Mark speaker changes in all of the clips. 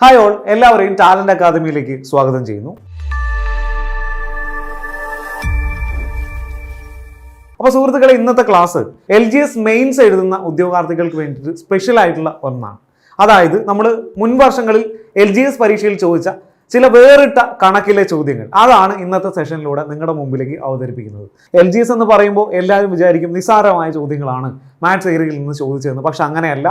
Speaker 1: Hi all എല്ലാവരെയും talent അക്കാദമിയിലേക്ക് സ്വാഗതം ചെയ്യുന്നു. അപ്പോൾ സുഹൃത്തുക്കളെ ഇന്നത്തെ class L G S mains എഴുതുന്ന ഉദ്യോഗാർത്ഥികൾക്ക് വേണ്ടിയിട്ട് സ്പെഷ്യൽ ആയിട്ടുള്ള ഒന്നാണ്. അതായത് നമ്മൾ മുൻ വർഷങ്ങളിൽ എൽ ജി എസ് പരീക്ഷയിൽ ചോദിച്ച ചില വേറിട്ട കണക്കിലെ ചോദ്യങ്ങൾ. അതാണ് ഇന്നത്തെ സെഷനിലൂടെ നിങ്ങളുടെ മുമ്പിലേക്ക് അവതരിപ്പിക്കുന്നത്. എൽ ജി എസ് എന്ന് പറയുമ്പോൾ എല്ലാവരും വിചാരിക്കും നിസ്സാരമായ ചോദ്യങ്ങളാണ് മാത്സ് ഏരിയയിൽ നിന്ന് ചോദിച്ചതെന്ന്. പക്ഷെ അങ്ങനെയല്ല.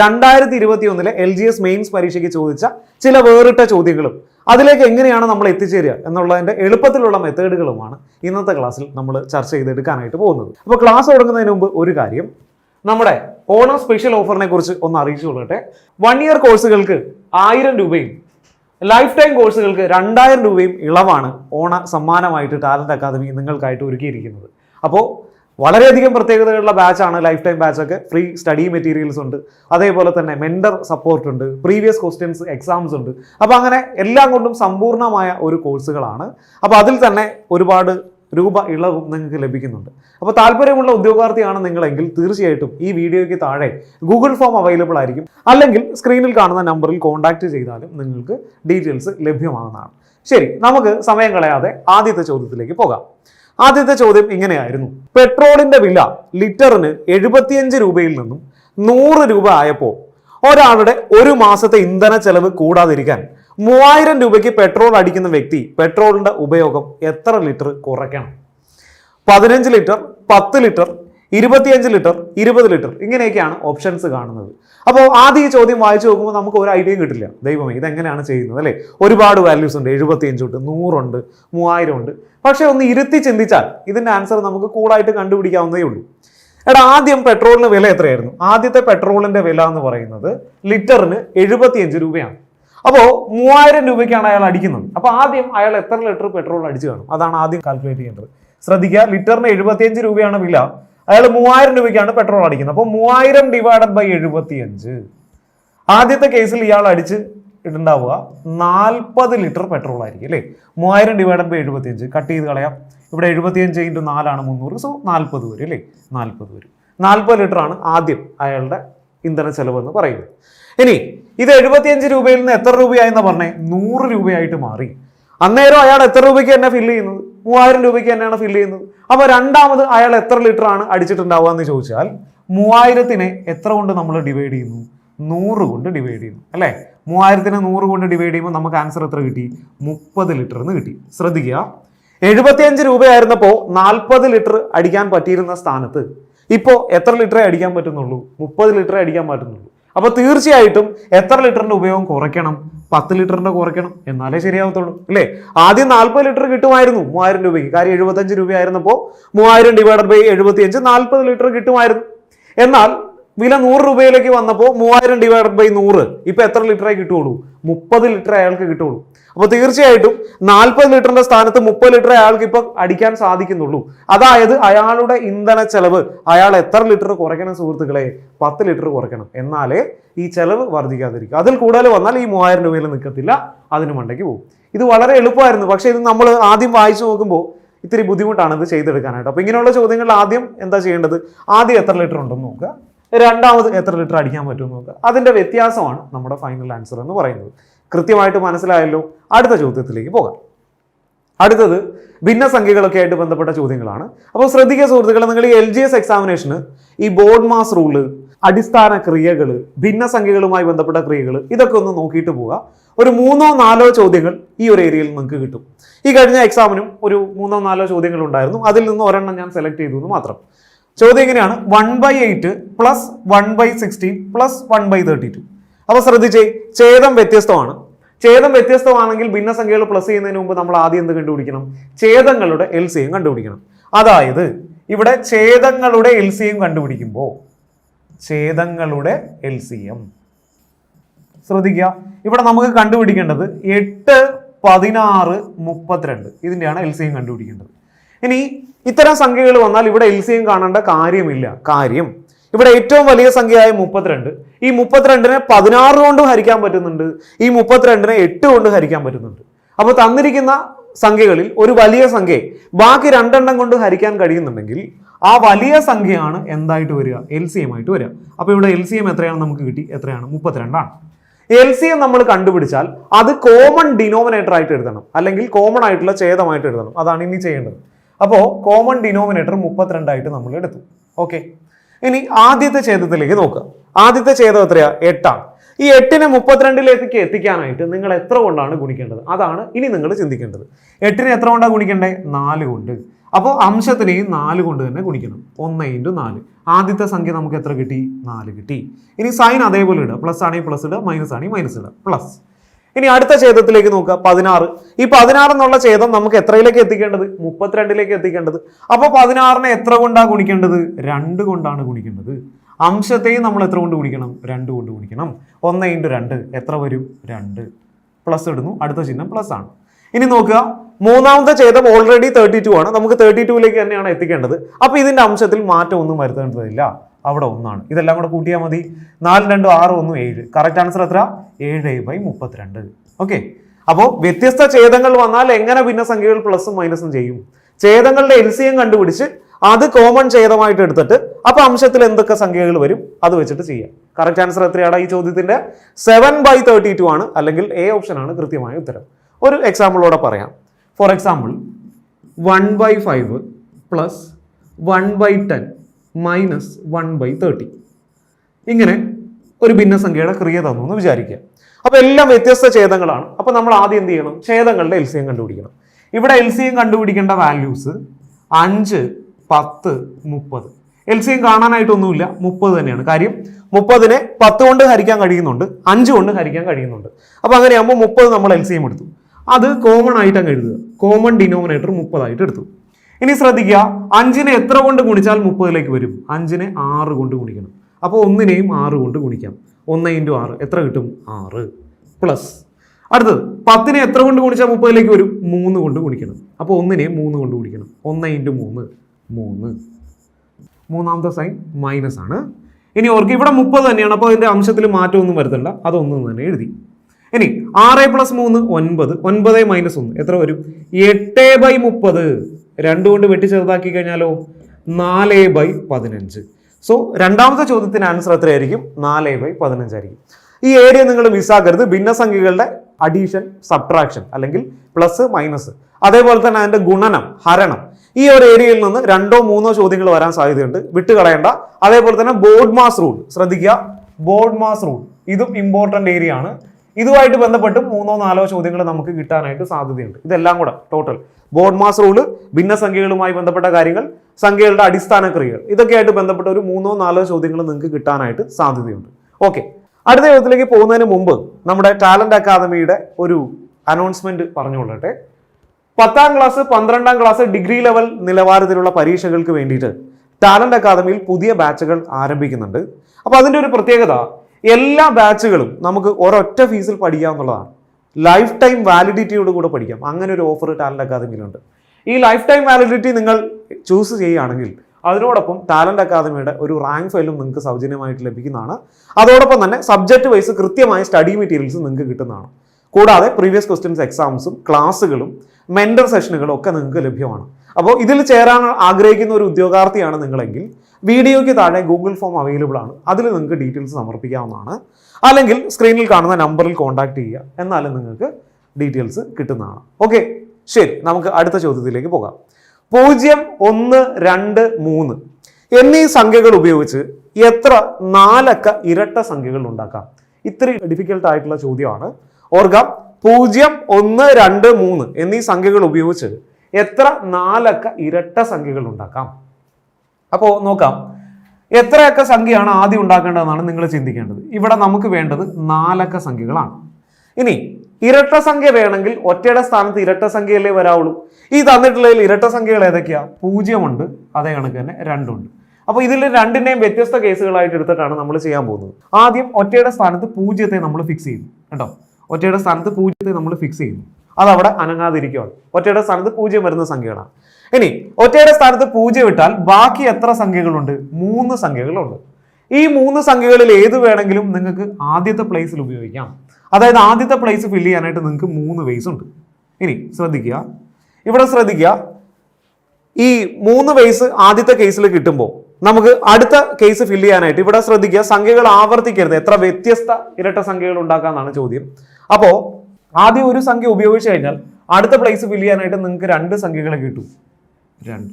Speaker 1: രണ്ടായിരത്തി ഇരുപത്തി ഒന്നിലെ എൽ ജി എസ് മെയിൻസ് പരീക്ഷയ്ക്ക് ചോദിച്ച ചില വേറിട്ട ചോദ്യങ്ങളും അതിലേക്ക് എങ്ങനെയാണ് നമ്മൾ എത്തിച്ചേരുക എന്നുള്ളതിന്റെ എളുപ്പത്തിലുള്ള മെത്തേഡുകളുമാണ് ഇന്നത്തെ ക്ലാസ്സിൽ നമ്മൾ ചർച്ച ചെയ്തെടുക്കാനായിട്ട് പോകുന്നത്. അപ്പോൾ ക്ലാസ് തുടങ്ങുന്നതിന് മുമ്പ് ഒരു കാര്യം. നമ്മുടെ ഓണം സ്പെഷ്യൽ ഓഫറിനെ കുറിച്ച് ഒന്ന് അറിയിച്ചു കൊള്ളട്ടെ. വൺ ഇയർ കോഴ്സുകൾക്ക് ആയിരം രൂപയും ലൈഫ് ടൈം കോഴ്സുകൾക്ക് രണ്ടായിരം രൂപയും ഇളവാണ് ഓണ സമ്മാനമായിട്ട് ടാലന്റ് അക്കാദമി നിങ്ങൾക്കായിട്ട് ഒരുക്കിയിരിക്കുന്നത്. അപ്പോൾ വളരെയധികം പ്രത്യേകതകളുള്ള ബാച്ചാണ് ലൈഫ് ടൈം ബാച്ചൊക്കെ ഫ്രീ സ്റ്റഡി മെറ്റീരിയൽസ് ഉണ്ട്. അതേപോലെ തന്നെ മെൻഡർ സപ്പോർട്ട് ഉണ്ട്. പ്രീവിയസ് ക്വസ്റ്റ്യൻസ് എക്സാംസ് ഉണ്ട്. അപ്പോൾ അങ്ങനെ എല്ലാം കൊണ്ടും സമ്പൂർണമായ ഒരു കോഴ്സുകളാണ് അപ്പോൾ അതിൽ തന്നെ ഒരുപാട് രൂപ ഇളവും നിങ്ങൾക്ക് ലഭിക്കുന്നുണ്ട്. അപ്പോൾ താല്പര്യമുള്ള ഉദ്യോഗാർത്ഥിയാണ് നിങ്ങളെങ്കിൽ തീർച്ചയായിട്ടും ഈ വീഡിയോയ്ക്ക് താഴെ ഗൂഗിൾ ഫോം അവൈലബിൾ ആയിരിക്കും. അല്ലെങ്കിൽ സ്ക്രീനിൽ കാണുന്ന നമ്പറിൽ കോൺടാക്റ്റ് ചെയ്താലും നിങ്ങൾക്ക് ഡീറ്റെയിൽസ് ലഭ്യമാകുന്നതാണ്. ശരി നമുക്ക് സമയം കളയാതെ ആദ്യത്തെ ചോദ്യത്തിലേക്ക് പോകാം. ആദ്യത്തെ ചോദ്യം ഇങ്ങനെയായിരുന്നു. പെട്രോളിന്റെ വില ലിറ്ററിന് എഴുപത്തിയഞ്ച് രൂപയിൽ നിന്നും നൂറ് രൂപ ആയപ്പോൾ ഒരാളുടെ ഒരു മാസത്തെ ഇന്ധന ചെലവ് കൂടാതിരിക്കാൻ മൂവായിരം രൂപയ്ക്ക് പെട്രോൾ അടിക്കുന്ന വ്യക്തി പെട്രോളിന്റെ ഉപയോഗം എത്ര ലിറ്റർ കുറയ്ക്കണം? പതിനഞ്ച് ലിറ്റർ പത്ത് ലിറ്റർ ഇരുപത്തിയഞ്ച് ലിറ്റർ ഇരുപത് ലിറ്റർ ഇങ്ങനെയൊക്കെയാണ് ഓപ്ഷൻസ് കാണുന്നത്. അപ്പോൾ ആദ്യം ഈ ചോദ്യം വായിച്ചു നോക്കുമ്പോൾ നമുക്ക് ഒരു ഐഡിയയും കിട്ടില്ല. ദൈവമേ ഇതെങ്ങനെയാണ് ചെയ്യുന്നത് അല്ലേ? ഒരുപാട് വാല്യൂസ് ഉണ്ട്. എഴുപത്തിയഞ്ചുണ്ട് നൂറുണ്ട് മൂവായിരം ഉണ്ട്. പക്ഷേ ഒന്ന് ഇരുത്തി ചിന്തിച്ചാൽ ഇതിന്റെ ആൻസർ നമുക്ക് കൂളായിട്ട് കണ്ടുപിടിക്കാവുന്നതേ ഉള്ളൂ. എടാ ആദ്യം പെട്രോളിന് വില എത്രയായിരുന്നു? ആദ്യത്തെ പെട്രോളിന്റെ വില എന്ന് പറയുന്നത് ലിറ്ററിന് എഴുപത്തിയഞ്ച് രൂപയാണ്. അപ്പോൾ മൂവായിരം രൂപയ്ക്കാണ് അയാൾ അടിക്കുന്നത്. അപ്പോൾ ആദ്യം അയാൾ എത്ര ലിറ്റർ പെട്രോൾ അടിച്ചു കാണും? അതാണ് ആദ്യം കാൽക്കുലേറ്റ് ചെയ്യേണ്ടത്. ശ്രദ്ധിക്കുക ലിറ്ററിന് എഴുപത്തിയഞ്ച് രൂപയാണ് വില. അയാൾ മൂവായിരം രൂപയ്ക്കാണ് പെട്രോൾ അടിക്കുന്നത്. അപ്പോൾ മൂവായിരം ഡിവൈഡഡ് ബൈ എഴുപത്തിയഞ്ച്. ആദ്യത്തെ കേസിൽ ഇയാൾ അടിച്ച് ഇട്ടുണ്ടാവുക. നാൽപ്പത് ലിറ്റർ പെട്രോൾ ആയിരിക്കും അല്ലേ? മൂവായിരം ഡിവൈഡഡ് ബൈ എഴുപത്തിയഞ്ച്. കട്ട് ചെയ്ത് കളയാം. ഇവിടെ എഴുപത്തിയഞ്ച് ഇന്റു നാലാണ് മുന്നൂറ്. സോ നാൽപ്പത് വരും അല്ലേ? നാൽപ്പത് വരും. നാൽപ്പത് ലിറ്ററാണ് ആദ്യം അയാളുടെ ഇന്ധന ചെലവ് എന്ന് പറയുന്നത്. ഇനി ഇത് എഴുപത്തിയഞ്ച് രൂപയിൽ നിന്ന് എത്ര രൂപയായെന്ന് പറഞ്ഞേ? നൂറ് രൂപയായിട്ട് മാറി. അന്നേരം അയാൾ എത്ര രൂപയ്ക്ക് തന്നെ ഫില്ല് ചെയ്യുന്നത്? മൂവായിരം രൂപയ്ക്ക് തന്നെയാണ് ഫില്ല് ചെയ്യുന്നത്. അപ്പോൾ രണ്ടാമത് അയാൾ എത്ര ലിറ്റർ ആണ് അടിച്ചിട്ടുണ്ടാവുക എന്ന് ചോദിച്ചാൽ മൂവായിരത്തിനെ എത്ര കൊണ്ട് നമ്മൾ ഡിവൈഡ് ചെയ്യുന്നു? നൂറ് കൊണ്ട് ഡിവൈഡ് ചെയ്യുന്നു. അല്ലേ? മൂവായിരത്തിനെ നൂറ് കൊണ്ട് ഡിവൈഡ് ചെയ്യുമ്പോൾ നമുക്ക് ആൻസർ എത്ര കിട്ടി? മുപ്പത് ലിറ്റർ എന്ന് കിട്ടി. ശ്രദ്ധിക്കുക. എഴുപത്തിയഞ്ച് രൂപയായിരുന്നപ്പോൾ നാൽപ്പത് ലിറ്റർ അടിക്കാൻ പറ്റിയിരുന്ന സ്ഥാനത്ത് ഇപ്പോൾ എത്ര ലിറ്ററേ അടിക്കാൻ പറ്റുന്നുള്ളൂ? മുപ്പത് ലിറ്ററേ അടിക്കാൻ പറ്റുന്നുള്ളൂ. അപ്പോൾ തീർച്ചയായിട്ടും എത്ര ലിറ്ററിന്റെ ഉപയോഗം കുറയ്ക്കണം? പത്ത് ലിറ്ററിന്റെ കുറയ്ക്കണം. എന്നാലേ ശരിയാവത്തുള്ളൂ അല്ലേ? ആദ്യം നാൽപ്പത് ലിറ്റർ കിട്ടുമായിരുന്നു മൂവായിരം രൂപയ്ക്ക്. കാര്യം എഴുപത്തഞ്ച് രൂപയായിരുന്നപ്പോൾ മൂവായിരം ഡിവൈഡഡ് ബൈ എഴുപത്തിയഞ്ച് നാൽപ്പത് ലിറ്റർ കിട്ടുമായിരുന്നു. എന്നാൽ വില നൂറ് രൂപയിലേക്ക് വന്നപ്പോൾ മൂവായിരം ഡിവൈഡഡ് ബൈ നൂറ്. ഇപ്പം എത്ര ലിറ്ററായി കിട്ടുകയുള്ളൂ മുപ്പത് ലിറ്റർ അയാൾക്ക് കിട്ടുകയുള്ളൂ അപ്പോൾ തീർച്ചയായിട്ടും നാൽപ്പത് ലിറ്ററിന്റെ സ്ഥാനത്ത് മുപ്പത് ലിറ്റർ അയാൾക്ക് ഇപ്പം അടിക്കാൻ സാധിക്കുന്നുള്ളൂ. അതായത് അയാളുടെ ഇന്ധന ചെലവ് അയാൾ എത്ര ലിറ്റർ കുറയ്ക്കണം സുഹൃത്തുക്കളെ? പത്ത് ലിറ്റർ കുറയ്ക്കണം. എന്നാലേ ഈ ചെലവ് വർദ്ധിക്കാതിരിക്കും. അതിൽ കൂടുതൽ വന്നാൽ ഈ മൂവായിരം രൂപയിൽ നിൽക്കത്തില്ല. അതിന് മണ്ടയ്ക്ക് പോകും. ഇത് വളരെ എളുപ്പമായിരുന്നു. പക്ഷേ ഇത് നമ്മൾ ആദ്യം വായിച്ചു നോക്കുമ്പോൾ ഇത്തിരി ബുദ്ധിമുട്ടാണ് ഇത് ചെയ്തെടുക്കാനായിട്ട്. അപ്പോൾ ഇങ്ങനെയുള്ള ചോദ്യങ്ങൾ ആദ്യം എന്താ ചെയ്യേണ്ടത്? ആദ്യം എത്ര ലിറ്റർ ഉണ്ടെന്ന് നോക്കുക. രണ്ടാമത് എത്ര ലിറ്റർ അടിക്കാൻ പറ്റുമെന്ന് നോക്കുക. അതിന്റെ വ്യത്യാസമാണ് നമ്മുടെ ഫൈനൽ ആൻസർ എന്ന് പറയുന്നത്. കൃത്യമായിട്ട് മനസ്സിലായല്ലോ. അടുത്ത ചോദ്യത്തിലേക്ക് പോകാം. അടുത്തത് ഭിന്ന ഭിന്നസംഖ്യകളൊക്കെ ആയിട്ട് ബന്ധപ്പെട്ട ചോദ്യങ്ങളാണ്. അപ്പോൾ ശ്രദ്ധിക്കുക സുഹൃത്തുക്കളെ നിങ്ങൾ ഈ എൽ ജി എസ് എക്സാമിനേഷന് ഈ ബോർഡ് മാസ് റൂൾ അടിസ്ഥാന ക്രിയകൾ ഭിന്നസംഖ്യകളുമായി ബന്ധപ്പെട്ട ക്രിയകൾ ഇതൊക്കെ ഒന്ന് നോക്കിയിട്ട് പോവുക. ഒരു മൂന്നോ നാലോ ചോദ്യങ്ങൾ ഈ ഒരു ഏരിയയിൽ നിങ്ങൾക്ക് കിട്ടും. ഈ കഴിഞ്ഞ എക്സാമിനും ഒരു മൂന്നോ നാലോ ചോദ്യങ്ങൾ ഉണ്ടായിരുന്നു. അതിൽ നിന്ന് ഒരെണ്ണം ഞാൻ സെലക്ട് ചെയ്തു എന്ന് മാത്രം. ചോദ്യം എങ്ങനെയാണ്? One by eight plus one by sixteen plus one by thirty two അപ്പോൾ ശ്രദ്ധിച്ചേ ഛേദം വ്യത്യസ്തമാണ്. ഛേദം വ്യത്യസ്തമാണെങ്കിൽ ഭിന്നസംഖ്യകൾ പ്ലസ് ചെയ്യുന്നതിന് മുമ്പ് നമ്മൾ ആദ്യം എന്ത് കണ്ടുപിടിക്കണം? ഛേദങ്ങളുടെ എൽ സി എം കണ്ടുപിടിക്കണം. അതായത് ഇവിടെ ഛേദങ്ങളുടെ എൽ സി എം കണ്ടുപിടിക്കുമ്പോൾ ഛേദങ്ങളുടെ എൽ സി എം ശ്രദ്ധിക്കുക. ഇവിടെ നമുക്ക് കണ്ടുപിടിക്കേണ്ടത് എട്ട് പതിനാറ് മുപ്പത്തിരണ്ട്. ഇതിന്റെയാണ് എൽ സി എം കണ്ടുപിടിക്കേണ്ടത്. ഇനി ഇത്തരം സംഖ്യകൾ വന്നാൽ ഇവിടെ എൽ സി കാണേണ്ട കാര്യമില്ല. കാര്യം ഇവിടെ ഏറ്റവും വലിയ സംഖ്യയായ മുപ്പത്തിരണ്ട്. ഈ മുപ്പത്തിരണ്ടിനെ പതിനാറ് കൊണ്ട് ഹരിക്കാൻ പറ്റുന്നുണ്ട്. ഈ മുപ്പത്തിരണ്ടിനെ എട്ട് കൊണ്ട് ഹരിക്കാൻ പറ്റുന്നുണ്ട്. അപ്പോൾ തന്നിരിക്കുന്ന സംഖ്യകളിൽ ഒരു വലിയ സംഖ്യയെ ബാക്കി രണ്ടെണ്ണം കൊണ്ട് ഹരിക്കാൻ കഴിയുന്നുണ്ടെങ്കിൽ ആ വലിയ സംഖ്യയാണ് എന്തായിട്ട് വരിക? എൽ സി എം ആയിട്ട് വരിക. അപ്പോൾ ഇവിടെ എൽ സി എം എത്രയാണ് നമുക്ക് കിട്ടി? എത്രയാണ്? മുപ്പത്തിരണ്ടാണ്. എൽ സി എം നമ്മൾ കണ്ടുപിടിച്ചാൽ അത് കോമൺ ഡിനോമിനേറ്റർ ആയിട്ട് എഴുതണം. അല്ലെങ്കിൽ കോമൺ ആയിട്ടുള്ള ഛേദമായിട്ട് എഴുതണം. അതാണ് ഇനി ചെയ്യേണ്ടത്. അപ്പോൾ കോമൺ ഡിനോമിനേറ്റർ മുപ്പത്തിരണ്ടായിട്ട് നമ്മൾ എടുത്തു. ഓക്കെ ഇനി ആദ്യത്തെ ഛേദത്തിലേക്ക് നോക്കുക. ആദ്യത്തെ ഛേദം എത്രയാ? എട്ടാണ്. ഈ എട്ടിനെ മുപ്പത്തിരണ്ടിലേക്ക് എത്തിക്കാനായിട്ട് നിങ്ങൾ എത്ര കൊണ്ടാണ് ഗുണിക്കേണ്ടത്? അതാണ് ഇനി നിങ്ങൾ ചിന്തിക്കേണ്ടത്. എട്ടിനെ എത്ര കൊണ്ടാണ് ഗുണിക്കേണ്ടത് നാല് കൊണ്ട്. അപ്പോൾ അംശത്തിനെയും നാല് കൊണ്ട് തന്നെ ഗുണിക്കണം. ഒന്ന് ഇന്റു നാല്. ആദ്യത്തെ സംഖ്യ നമുക്ക് എത്ര കിട്ടി? നാല് കിട്ടി. ഇനി സൈൻ അതേപോലെ ഇടുക. പ്ലസ് ആണെങ്കിൽ പ്ലസ് ഇടുക മൈനസ് ആണെങ്കിൽ മൈനസ് ഇടുക. പ്ലസ് ഇനി അടുത്ത ഛേദത്തിലേക്ക് നോക്കുക പതിനാറ്. ഈ പതിനാറ് എന്നുള്ള ഛേദം നമുക്ക് എത്രയിലേക്ക് എത്തിക്കേണ്ടത്? മുപ്പത്തിരണ്ടിലേക്ക് എത്തിക്കേണ്ടത്. അപ്പോൾ പതിനാറിനെ എത്ര കൊണ്ടാണ് ഗുണിക്കേണ്ടത്? രണ്ട് കൊണ്ടാണ് ഗുണിക്കേണ്ടത്. അംശത്തെയും നമ്മൾ എത്ര കൊണ്ട് ഗുണിക്കണം? രണ്ട് കൊണ്ട് ഗുണിക്കണം. ഒന്ന് ഇന്റു രണ്ട്. എത്ര വരും? രണ്ട്. പ്ലസ് ഇടുന്നു. അടുത്ത ചിഹ്നം പ്ലസ് ആണ്. ഇനി നോക്കുക. മൂന്നാമത്തെ ഛേദം ഓൾറെഡി തേർട്ടി ടു ആണ്. നമുക്ക് തേർട്ടി ടുവിലേക്ക് തന്നെയാണ് എത്തിക്കേണ്ടത്. അപ്പോൾ ഇതിന്റെ അംശത്തിൽ മാറ്റം ഒന്നും വരുത്തേണ്ടതില്ല. അവിടെ ഒന്നാണ്. ഇതെല്ലാം കൂടെ കൂട്ടിയാൽ മതി. നാല് രണ്ടും ആറ് ഒന്നും ഏഴ്. കറക്റ്റ് ആൻസർ എത്ര ഏഴ് ബൈ മുപ്പത്തിരണ്ട്. ഓക്കെ അപ്പോൾ വ്യത്യസ്ത ഛേദങ്ങൾ വന്നാൽ എങ്ങനെ ഭിന്ന സംഖ്യകൾ പ്ലസും മൈനസും ചെയ്യും? ഛേദങ്ങളുടെ എൽ സി എം കണ്ടുപിടിച്ച് അത് കോമൺ ഛേദമായിട്ട് എടുത്തിട്ട് അപ്പൊ അംശത്തിൽ എന്തൊക്കെ സംഖ്യകൾ വരും? അത് വെച്ചിട്ട് ചെയ്യാം. കറക്റ്റ് ആൻസർ എത്രയാണ് ഈ ചോദ്യത്തിന്റെ? സെവൻ ബൈ തേർട്ടി ടു ആണ്. അല്ലെങ്കിൽ എ ഓപ്ഷൻ ആണ് കൃത്യമായ ഉത്തരം. ഒരു എക്സാമ്പിളോടെ പറയാം. For example one by five plus one by ten minus one by thirty ഇങ്ങനെ ഒരു ഭിന്നസംഖ്യയുടെ ക്രിയ തന്നു എന്ന് വിചാരിക്കുക. അപ്പോൾ എല്ലാം വ്യത്യസ്ത ഛേദങ്ങളാണ്. അപ്പോൾ നമ്മൾ ആദ്യം എന്ത് ചെയ്യണം? ഛേദങ്ങളുടെ എൽ സി എം കണ്ടുപിടിക്കണം. ഇവിടെ എൽ സി എം കണ്ടുപിടിക്കേണ്ട വാല്യൂസ് അഞ്ച് പത്ത് മുപ്പത്. എൽ സി എം കാണാനായിട്ടൊന്നുമില്ല. മുപ്പത് തന്നെയാണ്. കാര്യം മുപ്പതിനെ പത്ത് കൊണ്ട് ഹരിക്കാൻ കഴിയുന്നുണ്ട്. അഞ്ച് കൊണ്ട് ഹരിക്കാൻ കഴിയുന്നുണ്ട്. അപ്പോൾ അങ്ങനെയാകുമ്പോൾ മുപ്പത് നമ്മൾ എൽ സി എം എടുത്തു. അത് കോമൺ ആയിട്ട് അങ്ങ് എഴുതുക. കോമൺ ഡിനോമിനേറ്റർ മുപ്പതായിട്ട് എടുത്തു. ഇനി ശ്രദ്ധിക്കുക അഞ്ചിനെ എത്ര കൊണ്ട് ഗുണിച്ചാൽ മുപ്പതിലേക്ക് വരും? അഞ്ചിനെ ആറ് കൊണ്ട് ഗുണിക്കണം. അപ്പോൾ ഒന്നിനെയും ആറ് കൊണ്ട് ഗുണിക്കാം. ഒന്ന് ഇന്റു ആറ് എത്ര കിട്ടും? ആറ് പ്ലസ്. അടുത്തത് പത്തിനെ എത്ര കൊണ്ട് ഗുണിച്ചാൽ മുപ്പതിലേക്ക് വരും? മൂന്ന് കൊണ്ട് ഗുണിക്കണം. അപ്പോൾ ഒന്നിനെ മൂന്ന് കൊണ്ട് ഗുണിക്കണം. ഒന്ന് ഇന്റു മൂന്ന് മൂന്ന്. മൂന്നാമത്തെ സൈൻ മൈനസ് ആണ്. ഇനി ഓർക്ക് ഇവിടെ മുപ്പത് തന്നെയാണ്. അപ്പോൾ അതിന്റെ അംശത്തിൽ മാറ്റമൊന്നും വരുത്തണ്ട. അതൊന്നും തന്നെ എഴുതി. ഇനി ആറ് പ്ലസ് മൂന്ന് ഒൻപത്. ഒൻപത് മൈനസ് ഒന്ന്. എത്ര വരും? എട്ട് ബൈ മുപ്പത്. രണ്ട് കൊണ്ട് വെട്ടി ചെറുതാക്കി കഴിഞ്ഞാലോ? നാല് ബൈ പതിനഞ്ച്. സോ രണ്ടാമത്തെ ചോദ്യത്തിന് ആൻസർ എത്രയായിരിക്കും? നാല് ബൈ പതിനഞ്ചായിരിക്കും ഈ ഏരിയ നിങ്ങൾ മിസ്സാക്കരുത് ഭിന്നസംഖ്യകളുടെ അഡീഷൻ സബ്ട്രാക്ഷൻ അല്ലെങ്കിൽ പ്ലസ് മൈനസ് അതേപോലെ തന്നെ അതിന്റെ ഗുണനം ഹരണം. ഈ ഒരു ഏരിയയിൽ നിന്ന് രണ്ടോ മൂന്നോ ചോദ്യങ്ങൾ വരാൻ സാധ്യതയുണ്ട്. വിട്ടുകളയണ്ട. അതേപോലെ തന്നെ ബോർഡ് മാസ് റൂൾ ശ്രദ്ധിക്കുക. ബോർഡ് മാസ് റൂൾ ഇതും ഇമ്പോർട്ടന്റ് ഏരിയ ആണ്. ഇതുമായിട്ട് ബന്ധപ്പെട്ട് മൂന്നോ നാലോ ചോദ്യങ്ങൾ നമുക്ക് കിട്ടാനായിട്ട് സാധ്യതയുണ്ട്. ഇതെല്ലാം കൂടെ ടോട്ടൽ ബോർഡ് മാസ് റൂൾ ഭിന്നസംഖ്യകളുമായി ബന്ധപ്പെട്ട കാര്യങ്ങൾ സംഖ്യകളുടെ അടിസ്ഥാന ക്രിയകൾ ഇതൊക്കെയായിട്ട് ബന്ധപ്പെട്ട ഒരു മൂന്നോ നാലോ ചോദ്യങ്ങൾ നിങ്ങൾക്ക് കിട്ടാനായിട്ട് സാധ്യതയുണ്ട്. ഓക്കെ അടുത്ത ചോദ്യത്തിലേക്ക് പോകുന്നതിന് മുമ്പ് നമ്മുടെ ടാലന്റ് അക്കാദമിയുടെ ഒരു അനൗൺസ്മെന്റ് പറഞ്ഞുകൊള്ളട്ടെ. പത്താം ക്ലാസ് പന്ത്രണ്ടാം ക്ലാസ് ഡിഗ്രി ലെവൽ നിലവാരത്തിലുള്ള പരീക്ഷകൾക്ക് വേണ്ടിയിട്ട് ടാലന്റ് അക്കാദമിയിൽ പുതിയ ബാച്ചുകൾ ആരംഭിക്കുന്നുണ്ട്. അപ്പോൾ അതിന്റെ ഒരു പ്രത്യേകത എല്ലാ ബാച്ചുകളും നമുക്ക് ഒരൊറ്റ ഫീസിൽ പഠിക്കാം എന്നുള്ളതാണ്. ലൈഫ് ടൈം വാലിഡിറ്റിയോട് കൂടെ പഠിക്കാം. അങ്ങനെ ഒരു ഓഫർ ടാലന്റ് അക്കാദമിയിലുണ്ട് ഈ ലൈഫ് ടൈം വാലിഡിറ്റി നിങ്ങൾ ചൂസ് ചെയ്യുകയാണെങ്കിൽ അതിനോടൊപ്പം ടാലന്റ് അക്കാദമിയുടെ ഒരു റാങ്ക് ഫയലും നിങ്ങൾക്ക് സൗജന്യമായിട്ട് ലഭിക്കുന്നതാണ്. അതോടൊപ്പം തന്നെ സബ്ജക്റ്റ് വൈസ് കൃത്യമായ സ്റ്റഡി മെറ്റീരിയൽസ് നിങ്ങൾക്ക് കിട്ടുന്നതാണ്. കൂടാതെ പ്രീവിയസ് ക്വസ്റ്റ്യൻസ് എക്സാംസും ക്ലാസ്സുകളും മെന്റർ സെഷനുകളും ഒക്കെ നിങ്ങൾക്ക് ലഭ്യമാണ്. അപ്പോൾ ഇതിൽ ചേരാൻ ആഗ്രഹിക്കുന്ന ഒരു ഉദ്യോഗാർത്ഥിയാണ് നിങ്ങളെങ്കിൽ വീഡിയോയ്ക്ക് താഴെ ഗൂഗിൾ ഫോം അവൈലബിൾ ആണ്. അതിൽ നിങ്ങൾക്ക് ഡീറ്റെയിൽസ് സമർപ്പിക്കാവുന്നതാണ്. അല്ലെങ്കിൽ സ്ക്രീനിൽ കാണുന്ന നമ്പറിൽ കോൺടാക്ട് ചെയ്യുക. എന്നാലും നിങ്ങൾക്ക് ഡീറ്റെയിൽസ് കിട്ടുന്നതാണ്. ഓക്കെ ശരി. നമുക്ക് അടുത്ത ചോദ്യത്തിലേക്ക് പോകാം. പൂജ്യം ഒന്ന് രണ്ട് മൂന്ന്. എന്നീ സംഖ്യകൾ ഉപയോഗിച്ച് എത്ര നാലക്ക ഇരട്ട സംഖ്യകൾ ഉണ്ടാക്കാം? ഇത്ര ഡിഫിക്കൽട്ട് ആയിട്ടുള്ള ചോദ്യമാണ്. ഓർക്കാം. പൂജ്യം ഒന്ന് രണ്ട് മൂന്ന് എന്നീ സംഖ്യകൾ ഉപയോഗിച്ച് എത്ര നാലക്ക ഇരട്ട സംഖ്യകൾ ഉണ്ടാക്കാം? അപ്പോൾ നോക്കാം. എത്രയൊക്കെ സംഖ്യയാണ് ആദ്യം ഉണ്ടാക്കേണ്ടതെന്നാണ് നിങ്ങൾ ചിന്തിക്കേണ്ടത്? ഇവിടെ നമുക്ക് വേണ്ടത് നാലക്ക സംഖ്യകളാണ്. ഇനി ഇരട്ട സംഖ്യ വേണമെങ്കിൽ ഒറ്റയുടെ സ്ഥാനത്ത് ഇരട്ട സംഖ്യയല്ലേ വരാവുള്ളൂ. ഈ തന്നിട്ടുള്ളതിൽ ഇരട്ട സംഖ്യകൾ ഏതൊക്കെയാ? പൂജ്യമുണ്ട് അതേ കണക്ക് തന്നെ രണ്ടുണ്ട്. അപ്പോൾ ഇതിൽ രണ്ടിന്റെയും വ്യത്യസ്ത കേസുകളായിട്ട് എടുത്തിട്ടാണ് നമ്മൾ ചെയ്യാൻ പോകുന്നത്. ആദ്യം ഒറ്റയുടെ സ്ഥാനത്ത് പൂജ്യത്തെ നമ്മൾ ഫിക്സ് ചെയ്യുന്നു. കേട്ടോ ഒറ്റയുടെ സ്ഥാനത്ത് പൂജ്യത്തെ നമ്മൾ ഫിക്സ് ചെയ്യുന്നു. അതവിടെ അനങ്ങാതിരിക്കുകയാണ് ഒറ്റയുടെ സ്ഥാനത്ത് പൂജ്യം വരുന്ന സംഖ്യകളാണ്. ഇനി ഒറ്റയുടെ സ്ഥാനത്ത് പൂജ്യം ഇട്ടാൽ ബാക്കി എത്ര സംഖ്യകളുണ്ട്? മൂന്ന് സംഖ്യകളുണ്ട്. ഈ മൂന്ന് സംഖ്യകളിൽ ഏത് വേണമെങ്കിലും നിങ്ങൾക്ക് ആദ്യത്തെ പ്ലേസിൽ ഉപയോഗിക്കാം. അതായത് ആദ്യത്തെ പ്ലേസ് ഫില്ല് ചെയ്യാനായിട്ട് നിങ്ങൾക്ക് മൂന്ന് വേസ് ഉണ്ട്. ഇനി ശ്രദ്ധിക്കുക. ഇവിടെ ശ്രദ്ധിക്കുക. ഈ മൂന്ന് വേസ് ആദ്യത്തെ കേസിൽ കിട്ടുമ്പോൾ നമുക്ക് അടുത്ത കേസ് ഫില്ല് ചെയ്യാനായിട്ട് ഇവിടെ ശ്രദ്ധിക്കുക. സംഖ്യകൾ ആവർത്തിക്കരുത്. എത്ര വ്യത്യസ്ത ഇരട്ട സംഖ്യകൾ ഉണ്ടാക്കാന്നാണ് ചോദ്യം. അപ്പോൾ ആദ്യം ഒരു സംഖ്യ ഉപയോഗിച്ച് കഴിഞ്ഞാൽ അടുത്ത പ്ലേസ് ഫില്ല് ചെയ്യാനായിട്ട് നിങ്ങൾക്ക് രണ്ട് സംഖ്യകളെ കിട്ടും. രണ്ട്.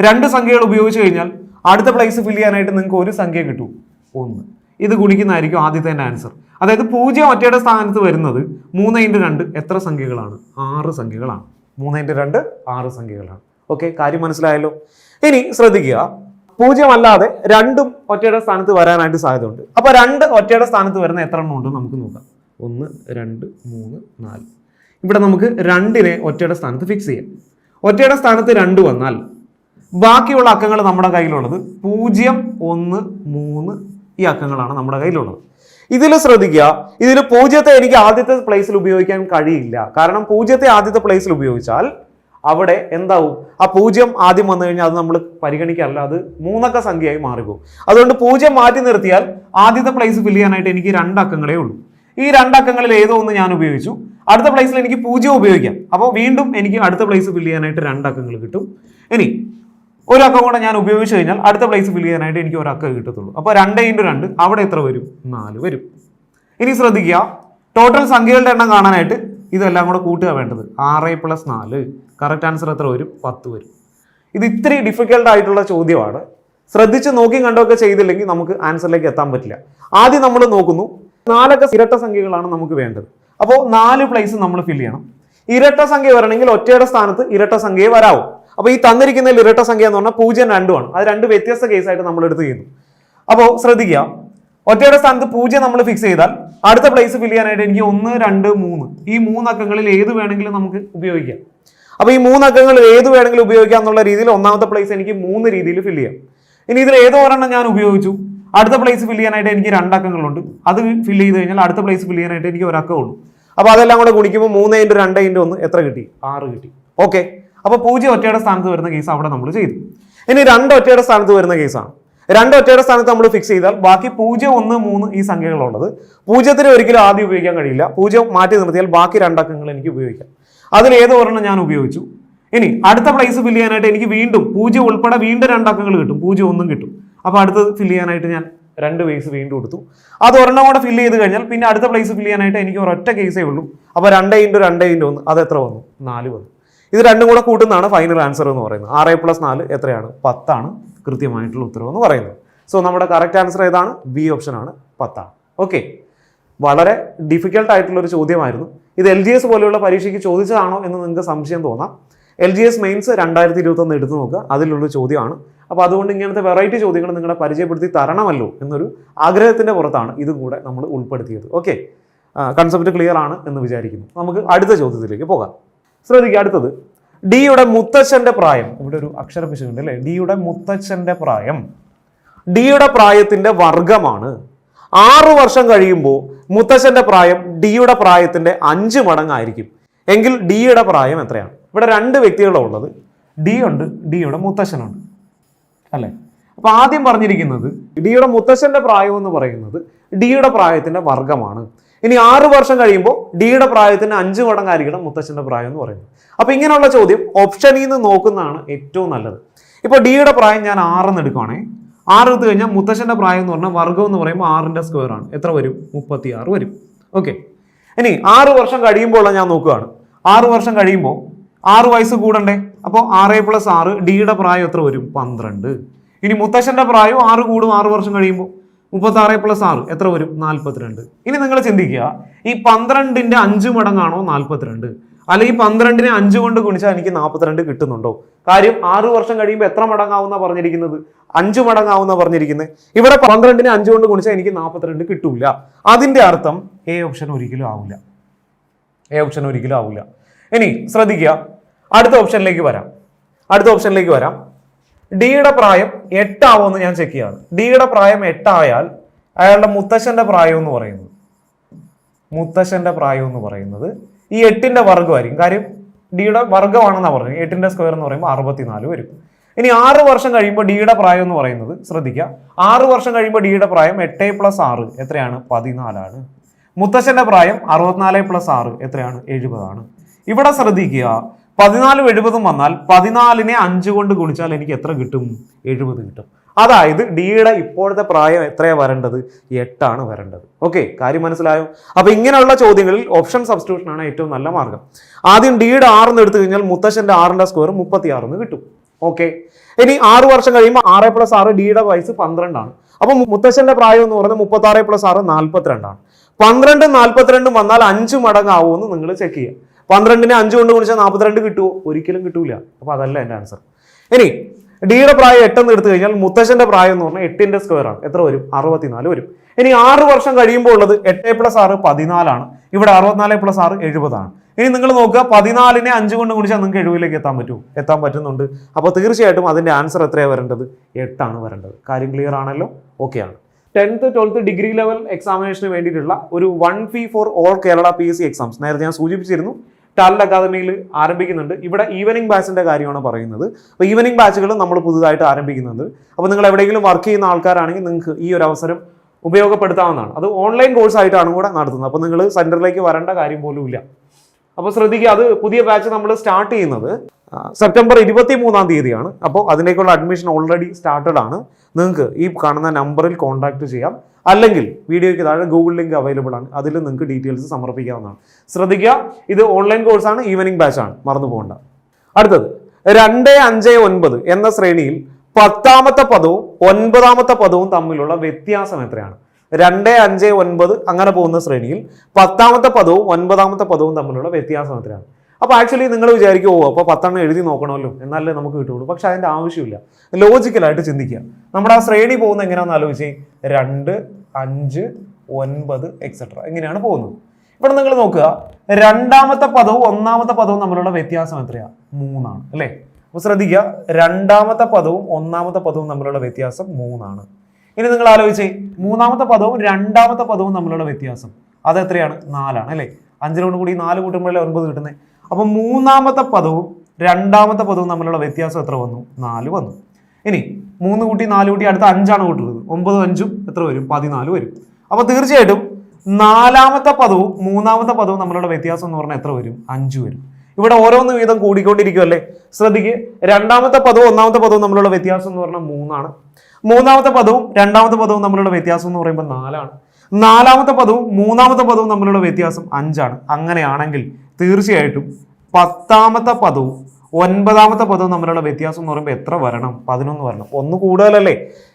Speaker 1: രണ്ട് സംഖ്യകൾ ഉപയോഗിച്ച് കഴിഞ്ഞാൽ അടുത്ത പ്ലേസ് ഫില്ല് ചെയ്യാനായിട്ട് നിങ്ങൾക്ക് ഒരു സംഖ്യ കിട്ടും. ഒന്ന്. ഇത് ഗുണിക്കുന്നതായിരിക്കും ആദ്യത്തെ ആൻസർ അതായത് പൂജ്യം ഒറ്റയുടെ സ്ഥാനത്ത് വരുന്നത് മൂന്ന് ഇന്റു രണ്ട് എത്ര സംഖ്യകളാണ്? ആറ് സംഖ്യകളാണ്. മൂന്ന് ഇന്റു രണ്ട് ആറ് സംഖ്യകളാണ്. ഓക്കെ കാര്യം മനസ്സിലായല്ലോ? ഇനി ശ്രദ്ധിക്കുക. പൂജ്യമല്ലാതെ രണ്ടും ഒറ്റയുടെ സ്ഥാനത്ത് വരാനായിട്ട് സാധ്യതയുണ്ട്. അപ്പോൾ രണ്ട് ഒറ്റയുടെ സ്ഥാനത്ത് വരുന്ന എത്ര എണ്ണം ഉണ്ട് നമുക്ക് നോക്കാം. ഒന്ന് രണ്ട് മൂന്ന് നാല്. ഇവിടെ നമുക്ക് രണ്ടിനെ ഒറ്റയുടെ സ്ഥാനത്ത് ഫിക്സ് ചെയ്യാം. ഒറ്റയുടെ സ്ഥാനത്ത് രണ്ട് വന്നാൽ ബാക്കിയുള്ള അക്കങ്ങൾ നമ്മുടെ കയ്യിലുള്ളത് പൂജ്യം ഒന്ന് മൂന്ന് ഈ അക്കങ്ങളാണ് നമ്മുടെ കയ്യിലുള്ളത്. ഇതിൽ ശ്രദ്ധിക്കുക ഇതിൽ പൂജ്യത്തെ എനിക്ക് ആദ്യത്തെ പ്ലേസിൽ ഉപയോഗിക്കാൻ കഴിയില്ല. കാരണം പൂജ്യത്തെ ആദ്യത്തെ പ്ലേസിൽ ഉപയോഗിച്ചാൽ അവിടെ എന്താവും? ആ പൂജ്യം ആദ്യം വന്നു കഴിഞ്ഞാൽ അത് നമ്മൾ പരിഗണിക്കാറില്ല. അത് മൂന്നക്ക സംഖ്യയായി മാറിപ്പോകും. അതുകൊണ്ട് പൂജ്യം മാറ്റി നിർത്തിയാൽ ആദ്യത്തെ പ്ലേസ് ഫില്ല് ചെയ്യാനായിട്ട് എനിക്ക് രണ്ടക്കങ്ങളേ ഉള്ളൂ. ഈ രണ്ടക്കങ്ങളിൽ ഏതോ ഒന്ന് ഞാൻ ഉപയോഗിച്ചു. അടുത്ത പ്ലേസിൽ എനിക്ക് പൂജ്യം ഉപയോഗിക്കാം. അപ്പോൾ വീണ്ടും എനിക്ക് അടുത്ത പ്ലേസ് ഫില്ല് ചെയ്യാനായിട്ട് രണ്ടക്കങ്ങൾ കിട്ടും. ഇനി ഒരു അക്കം കൂടെ ഞാൻ ഉപയോഗിച്ച് കഴിഞ്ഞാൽ അടുത്ത പ്ലേസ് ഫില്ല് ചെയ്യാനായിട്ട് എനിക്ക് ഒരു കിട്ടത്തുള്ളൂ. അപ്പോൾ രണ്ട് ഇന്റു രണ്ട് അവിടെ എത്ര വരും? നാല് വരും. ഇനി ശ്രദ്ധിക്കുക ടോട്ടൽ സംഖ്യകളുടെ എണ്ണം കാണാനായിട്ട് ഇതെല്ലാം കൂടെ കൂട്ടുക വേണ്ടത്. ആറ് പ്ലസ് നാല് കറക്റ്റ് ആൻസർ എത്ര വരും? പത്ത് വരും. ഇത് ഇത്തിരി ഡിഫിക്കൽട്ട് ആയിട്ടുള്ള ചോദ്യമാണ്. ശ്രദ്ധിച്ച് നോക്കി കണ്ടൊക്കെ ചെയ്തില്ലെങ്കിൽ നമുക്ക് ആൻസറിലേക്ക് എത്താൻ പറ്റില്ല. ആദ്യം നമ്മൾ നോക്കുന്നു നാലൊക്കെ ഇരട്ട സംഖ്യകളാണ് നമുക്ക് വേണ്ടത്. അപ്പോൾ നാല് പ്ലേസ് നമ്മൾ ഫില്ല് ചെയ്യണം. ഇരട്ട സംഖ്യ വരണമെങ്കിൽ ഒറ്റയുടെ സ്ഥാനത്ത് ഇരട്ട സംഖ്യയെ വരാവും. അപ്പോൾ ഈ തന്നിരിക്കുന്ന ഇരട്ട സംഖ്യ എന്ന് പറഞ്ഞാൽ പൂജ്യം രണ്ടുമാണ് അത് രണ്ട് വ്യത്യസ്ത കേസായിട്ട് നമ്മൾ എടുത്ത് ചെയ്യുന്നു. അപ്പോൾ ശ്രദ്ധിക്കുക. ഒറ്റയുടെ സ്ഥാനത്ത് പൂജ്യം നമ്മൾ ഫിക്സ് ചെയ്താൽ അടുത്ത പ്ലേസ് ഫില്ല് ചെയ്യാനായിട്ട് എനിക്ക് ഒന്ന് രണ്ട് മൂന്ന്. ഈ മൂന്ന് അക്കങ്ങളിൽ ഏത് വേണമെങ്കിലും നമുക്ക് ഉപയോഗിക്കാം. അപ്പോൾ ഈ മൂന്ന് അക്കങ്ങളിൽ ഏത് വേണമെങ്കിലും ഉപയോഗിക്കാം എന്നുള്ള രീതിയിൽ ഒന്നാമത്തെ പ്ലേസ് എനിക്ക് മൂന്ന് രീതിയിൽ ഫില്ല് ചെയ്യാം. ഇനി ഇതിൽ ഏതോ ഒരെണ്ണം ഞാൻ ഉപയോഗിച്ചു. അടുത്ത പ്ലേസ് ഫില്ല് ചെയ്യാനായിട്ട് എനിക്ക് രണ്ട് അക്കങ്ങളുണ്ട് അത് ഫില്ല് ചെയ്ത് കഴിഞ്ഞാൽ അടുത്ത പ്ലേസ് ഫില്ല് ചെയ്യാനായിട്ട് എനിക്ക് ഒരു അക്കം ഉള്ളൂ അപ്പോൾ അതെല്ലാം കൂടെ ഗുണിക്കുമ്പോൾ മൂന്ന് ഇന്റു രണ്ട് ഒന്ന് എത്ര കിട്ടി? ആറ് കിട്ടി. ഓക്കെ അപ്പോൾ പൂജ്യം ഒറ്റയുടെ സ്ഥാനത്ത് വരുന്ന കേസ് അവിടെ നമ്മൾ ചെയ്തു. ഇനി രണ്ട് ഒറ്റയുടെ സ്ഥാനത്ത് വരുന്ന കേസാണ് രണ്ട് ഒറ്റയുടെ സ്ഥാനത്ത് നമ്മൾ ഫിക്സ് ചെയ്താൽ ബാക്കി പൂജ്യം ഒന്ന് മൂന്ന് ഈ സംഖ്യകളുള്ളത് പൂജ്യത്തിന് ഒരിക്കലും ആദ്യം ഉപയോഗിക്കാൻ കഴിയില്ല. പൂജ്യം മാറ്റി നിർത്തിയാൽ ബാക്കി രണ്ടക്കങ്ങൾ എനിക്ക് ഉപയോഗിക്കാം. അതിൽ ഏത് ഒരെണ്ണം ഞാൻ ഉപയോഗിച്ചു? ഇനി അടുത്ത പ്ലേസ് ഫില്ല് ചെയ്യാനായിട്ട് എനിക്ക് വീണ്ടും പൂജ്യം ഉൾപ്പെടെ വീണ്ടും രണ്ടക്കങ്ങൾ കിട്ടും. പൂജ്യം ഒന്നും കിട്ടും. അപ്പോൾ അടുത്തത് ഫില്ല് ചെയ്യാനായിട്ട് ഞാൻ രണ്ട് പ്ലേസ് വീണ്ടും കൊടുത്തു അത് ഒരെണ്ണം കൂടെ ഫില്ല് ചെയ്ത് കഴിഞ്ഞാൽ പിന്നെ അടുത്ത പ്ലേസ് ഫില്ല് ചെയ്യാനായിട്ട് എനിക്ക് ഒരൊറ്റ കേസേ ഉള്ളൂ. അപ്പോൾ രണ്ട് ഇന്റു രണ്ട് ഇന്റു ഒന്ന് അത് എത്ര വന്നു? നാല് വന്നു. ഇത് രണ്ടും കൂടെ കൂട്ടുന്നതാണ് ഫൈനൽ ആൻസർ എന്ന് പറയുന്നത്. ആറ് പ്ലസ് നാല് എത്രയാണ്? പത്താണ് കൃത്യമായിട്ടുള്ള ഉത്തരവെന്ന് പറയുന്നത്. സോ നമ്മുടെ കറക്റ്റ് ആൻസർ ഏതാണ്? ബി ഓപ്ഷൻ ആണ് പത്താണ്. ഓക്കെ വളരെ ഡിഫിക്കൽട്ട് ആയിട്ടുള്ള ഒരു ചോദ്യമായിരുന്നു. ഇത് എൽ ജി എസ് പോലെയുള്ള പരീക്ഷയ്ക്ക് ചോദിച്ചതാണോ എന്ന് നിങ്ങൾക്ക് സംശയം തോന്നാം. എൽ ജി എസ് മെയിൻസ് രണ്ടായിരത്തി ഇരുപത്തൊന്ന് എടുത്തു നോക്കുക. അതിലുള്ള ചോദ്യമാണ് അപ്പോൾ അതുകൊണ്ട് ഇങ്ങനത്തെ വെറൈറ്റി ചോദ്യങ്ങൾ നിങ്ങളെ പരിചയപ്പെടുത്തി തരണമല്ലോ എന്നൊരു ആഗ്രഹത്തിന്റെ പുറത്താണ് ഇതും കൂടെ നമ്മൾ ഉൾപ്പെടുത്തിയത്. ഓക്കെ കൺസെപ്റ്റ് ക്ലിയർ ആണ് എന്ന് വിചാരിക്കുന്നു. നമുക്ക് അടുത്ത ചോദ്യത്തിലേക്ക് പോകാം. ശ്രദ്ധിക്കുക അടുത്തത്. ഡിയുടെ മുത്തച്ഛന്റെ പ്രായം. ഇവിടെ ഒരു അക്ഷര പിശുണ്ട് അല്ലേ? ഡിയുടെ മുത്തച്ഛന്റെ പ്രായം. ഡിയുടെ പ്രായത്തിന്റെ വർഗമാണ്. ആറു വർഷം കഴിയുമ്പോൾ മുത്തച്ഛന്റെ പ്രായം ഡിയുടെ പ്രായത്തിന്റെ അഞ്ച് മടങ്ങായിരിക്കും. എങ്കിൽ ഡിയുടെ പ്രായം എത്രയാണ്? ഇവിടെ രണ്ട് വ്യക്തികളാണ് ഉള്ളത്. ഡി ഉണ്ട് ഡിയുടെ മുത്തച്ഛനുണ്ട്. അല്ലേ? അപ്പൊ ആദ്യം പറഞ്ഞിരിക്കുന്നത് ഡിയുടെ മുത്തശ്ശന്റെ പ്രായം എന്ന് പറയുന്നത് ഡിയുടെ പ്രായത്തിന്റെ വർഗമാണ് ഇനി ആറ് വർഷം കഴിയുമ്പോൾ ഡിയുടെ പ്രായത്തിന് അഞ്ച് മടങ്ങായിരിക്കണം മുത്തശ്ശന്റെ പ്രായം എന്ന് പറയുന്നത്. അപ്പോൾ ഇങ്ങനെയുള്ള ചോദ്യം ഓപ്ഷനിൽ നിന്ന് നോക്കുന്നതാണ് ഏറ്റവും നല്ലത്. ഇപ്പോൾ ഡിയുടെ പ്രായം ഞാൻ ആറെന്ന് എടുക്കുവാണേ. ആറ് എടുത്തു കഴിഞ്ഞാൽ മുത്തശ്ശന്റെ പ്രായം എന്ന് പറഞ്ഞാൽ വർഗം എന്ന് പറയുമ്പോൾ ആറിന്റെ സ്ക്വയർ ആണ്. എത്ര വരും? മുപ്പത്തി ആറ് വരും. ഓക്കെ ഇനി ആറ് വർഷം കഴിയുമ്പോൾ ഞാൻ നോക്കുകയാണ്. ആറ് വർഷം കഴിയുമ്പോൾ ആറ് വയസ്സ് കൂടണ്ടേ? അപ്പോൾ ആറ് പ്ലസ് ആറ് ഡിയുടെ പ്രായം എത്ര വരും? പന്ത്രണ്ട്. ഇനി മുത്തശ്ശന്റെ പ്രായം ആറ് കൂടും ആറ് വർഷം കഴിയുമ്പോൾ മുപ്പത്തി ആറ് പ്ലസ് ആറ് എത്ര വരും? നാൽപ്പത്തിരണ്ട് ഇനി നിങ്ങൾ ചിന്തിക്കുക ഈ പന്ത്രണ്ടിന്റെ അഞ്ച് മടങ്ങാണോ നാൽപ്പത്തിരണ്ട് അല്ലെങ്കിൽ പന്ത്രണ്ടിനെ അഞ്ച് കൊണ്ട് ഗുണിച്ചാൽ എനിക്ക് നാൽപ്പത്തിരണ്ട് കിട്ടുന്നുണ്ടോ? കാര്യം ആറ് വർഷം കഴിയുമ്പോൾ എത്ര മടങ്ങാവുന്ന പറഞ്ഞിരിക്കുന്നത്? അഞ്ച് മടങ്ങാവുന്ന പറഞ്ഞിരിക്കുന്നത്. ഇവിടെ പന്ത്രണ്ടിനെ അഞ്ച് കൊണ്ട് ഗുണിച്ചാൽ എനിക്ക് നാൽപ്പത്തിരണ്ട് കിട്ടൂല. അതിന്റെ അർത്ഥം എ ഓപ്ഷൻ ഒരിക്കലും ആവില്ല എ ഓപ്ഷൻ ഒരിക്കലും ആവില്ല ഇനി ശ്രദ്ധിക്കുക അടുത്ത ഓപ്ഷനിലേക്ക് വരാം. അടുത്ത ഓപ്ഷനിലേക്ക് വരാം. ഡിയുടെ പ്രായം എട്ടാവുമെന്ന് ഞാൻ ചെക്ക് ചെയ്യാണ്. ഡിയുടെ പ്രായം എട്ടായാൽ അയാളുടെ മുത്തശ്ശന്റെ പ്രായം എന്ന് പറയുന്നത്. മുത്തശ്ശന്റെ പ്രായം എന്ന് പറയുന്നത് ഈ എട്ടിന്റെ വർഗമായിരിക്കും കാര്യം ഡിയുടെ വർഗമാണെന്നാണ് പറഞ്ഞത്. എട്ടിന്റെ സ്ക്വയർ എന്ന് പറയുമ്പോൾ അറുപത്തിനാല് വരും. ഇനി ആറ് വർഷം കഴിയുമ്പോൾ ഡിയുടെ പ്രായം എന്ന് പറയുന്നത് ശ്രദ്ധിക്കുക. ആറ് വർഷം കഴിയുമ്പോൾ ഡിയുടെ പ്രായം എട്ട് പ്ലസ് ആറ് എത്രയാണ്? പതിനാലാണ്. മുത്തശ്ശന്റെ പ്രായം അറുപത്തിനാല് പ്ലസ് ആറ് എത്രയാണ്? എഴുപതാണ്. ഇവിടെ ശ്രദ്ധിക്കുക. പതിനാലും എഴുപതും വന്നാൽ പതിനാലിനെ അഞ്ച് കൊണ്ട് ഗുണിച്ചാൽ എനിക്ക് എത്ര കിട്ടും? എഴുപത് കിട്ടും. അതായത് ഡിയുടെ ഇപ്പോഴത്തെ പ്രായം എത്രയാണ് വരേണ്ടത്? എട്ടാണ് വരേണ്ടത്. ഓക്കെ കാര്യം മനസ്സിലായോ? അപ്പോൾ ഇങ്ങനെയുള്ള ചോദ്യങ്ങളിൽ ഓപ്ഷൻ സബ്സ്റ്റിറ്റ്യൂഷൻ ആണ് ഏറ്റവും നല്ല മാർഗം. ആദ്യം ഡിയുടെ ആറെന്ന് എടുത്തു കഴിഞ്ഞാൽ മുത്തശ്ശന്റെ ആറിന്റെ സ്ക്വയർ മുപ്പത്തി എന്ന് കിട്ടും. ഓക്കെ ഇനി ആറ് വർഷം കഴിയുമ്പോൾ ആറ് പ്ലസ് ആറ് ഡിയുടെ വയസ്സ് പന്ത്രണ്ടാണ്. അപ്പോൾ മുത്തശ്ശന്റെ പ്രായം എന്ന് പറഞ്ഞാൽ മുപ്പത്താറ് പ്ലസ് ആറ് നാൽപ്പത്തിരണ്ടാണ് പന്ത്രണ്ടും നാൽപ്പത്തിരണ്ടും വന്നാൽ അഞ്ച് മടങ്ങാവുമെന്ന് നിങ്ങൾ ചെക്ക് ചെയ്യുക. പന്ത്രണ്ടിനെ അഞ്ച് കൊണ്ട് ഗുണിച്ചാൽ നാൽപ്പത്തിരണ്ട് കിട്ടുമോ ഒരിക്കലും കിട്ടൂല. അപ്പൊ അതല്ല എന്റെ ആൻസർ ഇനി ഡിയുടെ പ്രായം എട്ടെന്ന് എടുത്തു കഴിഞ്ഞാൽ മുത്തശ്ശന്റെ പ്രായം എന്ന് പറഞ്ഞാൽ എട്ടിന്റെ സ്ക്വയർ ആണ്. എത്ര വരും? അറുപത്തിനാല് വരും. ഇനി ആറ് വർഷം കഴിയുമ്പോൾ ഉള്ളത് എട്ട് പ്ലസ് ആറ് പതിനാലാണ്. ഇവിടെ അറുപത്തിനാല് പ്ലസ് ആറ് എഴുപതാണ്. ഇനി നിങ്ങൾ നോക്കുക പതിനാലിനെ അഞ്ച് കൊണ്ട് ഗുണിച്ചാൽ നിങ്ങൾക്ക് എഴുപതിലേക്ക് എത്താൻ പറ്റൂ എത്താൻ പറ്റുന്നുണ്ട്. അപ്പോൾ തീർച്ചയായിട്ടും അതിന്റെ ആൻസർ എത്രയാണ് വരേണ്ടത്? എട്ടാണ് വരേണ്ടത്. കാര്യം ക്ലിയർ ആണല്ലോ? ഓക്കെ ആണ്. ടെൻത്ത് ട്വൽത്ത് ഡിഗ്രി ലെവൽ എക്സാമിനേഷന് വേണ്ടിയിട്ടുള്ള ഒരു one fee for all Kerala P S C exams നേരത്തെ ഞാൻ സൂചിപ്പിച്ചിരുന്നു ടാലന്റ് അക്കാദമിയിൽ ആരംഭിക്കുന്നുണ്ട്. ഇവിടെ ഈവനിങ് ബാച്ചിന്റെ കാര്യമാണ് പറയുന്നത്. അപ്പോൾ ഈവനിങ് ബാച്ചുകൾ നമ്മൾ പുതുതായിട്ട് ആരംഭിക്കുന്നുണ്ട്. അപ്പോൾ നിങ്ങൾ എവിടെയെങ്കിലും വർക്ക് ചെയ്യുന്ന ആൾക്കാരാണെങ്കിൽ നിങ്ങൾക്ക് ഈ ഒരു അവസരം ഉപയോഗപ്പെടുത്താവുന്നതാണ്. അത് ഓൺലൈൻ കോഴ്സായിട്ടാണ് കൂടെ നടത്തുന്നത്. അപ്പോൾ നിങ്ങൾ സെന്ററിലേക്ക് വരേണ്ട കാര്യം പോലും ഇല്ല. അപ്പോൾ ശ്രദ്ധിക്കുക അത് പുതിയ ബാച്ച് നമ്മൾ സ്റ്റാർട്ട് ചെയ്യുന്നത് സെപ്റ്റംബർ ഇരുപത്തി മൂന്നാം തീയതിയാണ്. അപ്പോൾ അതിലേക്കുള്ള അഡ്മിഷൻ ഓൾറെഡി സ്റ്റാർട്ടഡ് ആണ്. നിങ്ങൾക്ക് ഈ കാണുന്ന നമ്പറിൽ കോൺടാക്ട് ചെയ്യാം. അല്ലെങ്കിൽ വീഡിയോയ്ക്ക് താഴെ ഗൂഗിൾ ലിങ്ക് അവൈലബിൾ ആണ്. അതിൽ നിങ്ങൾക്ക് ഡീറ്റെയിൽസ് സമർപ്പിക്കാവുന്നതാണ്. ശ്രദ്ധിക്കുക ഇത് ഓൺലൈൻ കോഴ്സാണ് ഈവനിങ് ബാച്ച് ആണ്. മറന്നു പോകേണ്ട. അടുത്തത് രണ്ട് അഞ്ച് ഒൻപത് എന്ന ശ്രേണിയിൽ പത്താമത്തെ പദവും ഒൻപതാമത്തെ പദവും തമ്മിലുള്ള വ്യത്യാസം എത്രയാണ്? രണ്ട് അഞ്ച് ഒൻപത് അങ്ങനെ പോകുന്ന ശ്രേണിയിൽ പത്താമത്തെ പദവും ഒൻപതാമത്തെ പദവും തമ്മിലുള്ള വ്യത്യാസം എത്രയാണ് അപ്പോൾ ആക്ച്വലി നിങ്ങൾ വിചാരിക്കും ഓ അപ്പോൾ പത്തെണ്ണം എഴുതി നോക്കണമല്ലോ എന്നാലേ നമുക്ക് കിട്ടുള്ളൂ പക്ഷെ അതിന്റെ ആവശ്യമില്ല. ലോജിക്കലായിട്ട് ചിന്തിക്കുക. നമ്മുടെ ആ ശ്രേണി പോകുന്ന എങ്ങനെയാണെന്ന് ആലോചിച്ച് രണ്ട് അഞ്ച് ഒൻപത് എക്സെട്ര ഇങ്ങനെയാണ് പോകുന്നത്. ഇവിടെ നിങ്ങൾ നോക്കുക രണ്ടാമത്തെ പദവും ഒന്നാമത്തെ പദവും തമ്മിലുള്ള വ്യത്യാസം എത്രയാ? മൂന്നാണ് അല്ലേ? അപ്പോൾ ശ്രദ്ധിക്കുക രണ്ടാമത്തെ പദവും ഒന്നാമത്തെ പദവും തമ്മിലുള്ള വ്യത്യാസം മൂന്നാണ്. ഇനി നിങ്ങൾ ആലോചിച്ചേ മൂന്നാമത്തെ പദവും രണ്ടാമത്തെ പദവും തമ്മിലുള്ള വ്യത്യാസം. അത് എത്രയാണ്? നാലാണ് അല്ലേ? അഞ്ചിനോട് കൂടി നാല് കൂട്ടുമ്പോഴല്ലേ ഒൻപത് കിട്ടുന്നത് അപ്പം മൂന്നാമത്തെ പദവും രണ്ടാമത്തെ പദവും തമ്മിലുള്ള വ്യത്യാസം എത്ര വന്നു? നാല് വന്നു. ഇനി മൂന്ന് കൂട്ടി നാല് കൂട്ടി അടുത്ത അഞ്ചാണ് കൂട്ടുന്നത്. ഒമ്പതും അഞ്ചും എത്ര വരും? പതിനാല് വരും. അപ്പോൾ തീർച്ചയായിട്ടും നാലാമത്തെ പദവും മൂന്നാമത്തെ പദവും തമ്മിലുള്ള വ്യത്യാസം എന്ന് പറഞ്ഞാൽ എത്ര വരും? അഞ്ച് വരും. ഇവിടെ ഓരോന്ന് വീതം കൂടിക്കൊണ്ടിരിക്കുമല്ലേ ശ്രദ്ധിക്കുക രണ്ടാമത്തെ പദവും ഒന്നാമത്തെ പദവും തമ്മിലുള്ള വ്യത്യാസം എന്ന് പറഞ്ഞാൽ മൂന്നാണ്. മൂന്നാമത്തെ പദവും രണ്ടാമത്തെ പദവും തമ്മിലുള്ള വ്യത്യാസം എന്ന് പറയുമ്പോൾ നാലാണ്. നാലാമത്തെ പദവും മൂന്നാമത്തെ പദവും തമ്മിലുള്ള വ്യത്യാസം അഞ്ചാണ്. അങ്ങനെയാണെങ്കിൽ തീർച്ചയായിട്ടും പത്താമത്തെ പദവും ഒൻപതാമത്തെ പദവും തമ്മിലുള്ള വ്യത്യാസം എന്ന് പറയുമ്പോൾ എത്ര വരണം? പതിനൊന്ന് വരണം. ഒന്ന് കൂടുതലല്ലേ?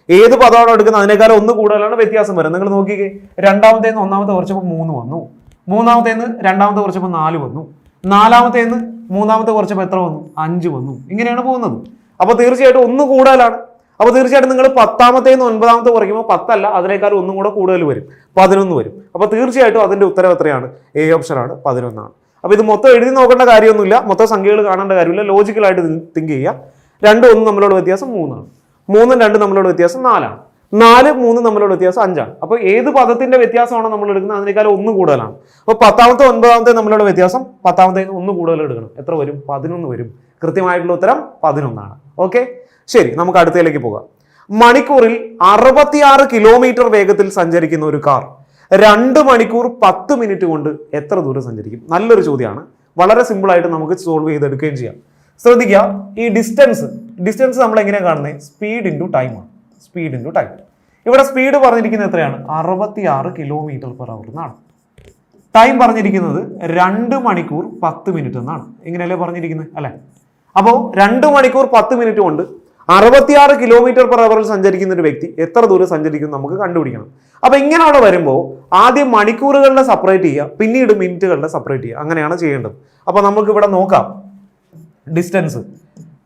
Speaker 1: ഏത് പദമാണോ എടുക്കുന്നത്? അതിനേക്കാളും ഒന്ന് കൂടുതലാണ് വ്യത്യാസം വരുന്നത്. നിങ്ങൾ നോക്കിക്കേ. രണ്ടാമത്തേന്ന് ഒന്നാമത്തെ കുറച്ചപ്പോൾ മൂന്ന് വന്നു. മൂന്നാമത്തേന്ന് രണ്ടാമത്തെ കുറച്ചപ്പോൾ നാല് വന്നു. നാലാമത്തേന്ന് മൂന്നാമത്തെ കുറച്ചപ്പോൾ എത്ര വന്നു? അഞ്ച് വന്നു. ഇങ്ങനെയാണ് പോകുന്നത്. അപ്പോൾ തീർച്ചയായിട്ടും ഒന്ന് കൂടുതലാണ്. അപ്പോൾ തീർച്ചയായിട്ടും നിങ്ങൾ പത്താമത്തേന്ന് ഒൻപതാമത്തെ കുറയ്ക്കുമ്പോൾ പത്തല്ല അതിനേക്കാൾ ഒന്നും കൂടെ കൂടുതൽ വരും. പതിനൊന്ന് വരും. അപ്പോൾ തീർച്ചയായിട്ടും അതിന്റെ ഉത്തരം എത്രയാണ്? എ ഓപ്ഷനാണ് പതിനൊന്നാണ്. അപ്പോൾ ഇത് മൊത്തം എഴുതി നോക്കേണ്ട കാര്യമൊന്നുമില്ല. മൊത്തം സംഖ്യകൾ കാണേണ്ട കാര്യമില്ല. ലോജിക്കലായിട്ട് തിങ്ക് ചെയ്യുക. രണ്ട് ഒന്നും നമ്മളോട് വ്യത്യാസം മൂന്നാണ്. മൂന്നും രണ്ടും നമ്മളോട് വ്യത്യാസം നാലാണ്. നാല് മൂന്ന് നമ്മളോട് വ്യത്യാസം അഞ്ചാണ്. അപ്പോൾ ഏത് പദത്തിന്റെ വ്യത്യാസമാണോ നമ്മൾ എടുക്കുന്നത് അതിനേക്കാൾ ഒന്ന് കൂടുതലാണ്. അപ്പോൾ പത്താമത്തെ ഒൻപതാമത്തെ നമ്മളോട് വ്യത്യാസം പത്താമത്തെ ഒന്ന് കൂടുതൽ എടുക്കണം. എത്ര വരും? പതിനൊന്ന് വരും. കൃത്യമായിട്ടുള്ള ഉത്തരം പതിനൊന്നാണ്. ഓക്കെ ശരി നമുക്ക് അടുത്തതിലേക്ക് പോകാം. മണിക്കൂറിൽ അറുപത്തിയാറ് കിലോമീറ്റർ വേഗത്തിൽ സഞ്ചരിക്കുന്ന ഒരു കാർ രണ്ട് മണിക്കൂർ പത്ത് മിനിറ്റ് കൊണ്ട് എത്ര ദൂരം സഞ്ചരിക്കും? നല്ലൊരു ചോദ്യമാണ്. വളരെ സിമ്പിൾ ആയിട്ട് നമുക്ക് സോൾവ് ചെയ്തെടുക്കുകയും ചെയ്യാം. ശ്രദ്ധിക്കുക ഈ ഡിസ്റ്റൻസ് ഡിസ്റ്റൻസ് നമ്മൾ എങ്ങനെയാണ് കാണുന്നത് സ്പീഡ് ഇന്റു ടൈമാണ് സ്പീഡ് ഇന്റു ടൈം ഇവിടെ സ്പീഡ് പറഞ്ഞിരിക്കുന്നത് എത്രയാണ്? അറുപത്തിയാറ് കിലോമീറ്റർ പെർ അവർ എന്നാണ്. ടൈം പറഞ്ഞിരിക്കുന്നത് രണ്ട് മണിക്കൂർ പത്ത് മിനിറ്റ് എന്നാണ്. ഇങ്ങനെയല്ലേ പറഞ്ഞിരിക്കുന്നത് അല്ലേ? അപ്പോൾ രണ്ട് മണിക്കൂർ പത്ത് മിനിറ്റ് കൊണ്ട് അറുപത്തിയാറ് കിലോമീറ്റർ പെർ അവറിൽ സഞ്ചരിക്കുന്ന ഒരു വ്യക്തി എത്ര ദൂരം സഞ്ചരിക്കും നമുക്ക് കണ്ടുപിടിക്കണം. അപ്പൊ ഇങ്ങനെ അവിടെ വരുമ്പോൾ ആദ്യം മണിക്കൂറുകളുടെ സെപ്പറേറ്റ് ചെയ്യുക പിന്നീട് മിനിറ്റുകളുടെ സെപ്പറേറ്റ് ചെയ്യുക. അങ്ങനെയാണ് ചെയ്യേണ്ടത്. അപ്പൊ നമുക്ക് ഇവിടെ നോക്കാം. ഡിസ്റ്റൻസ്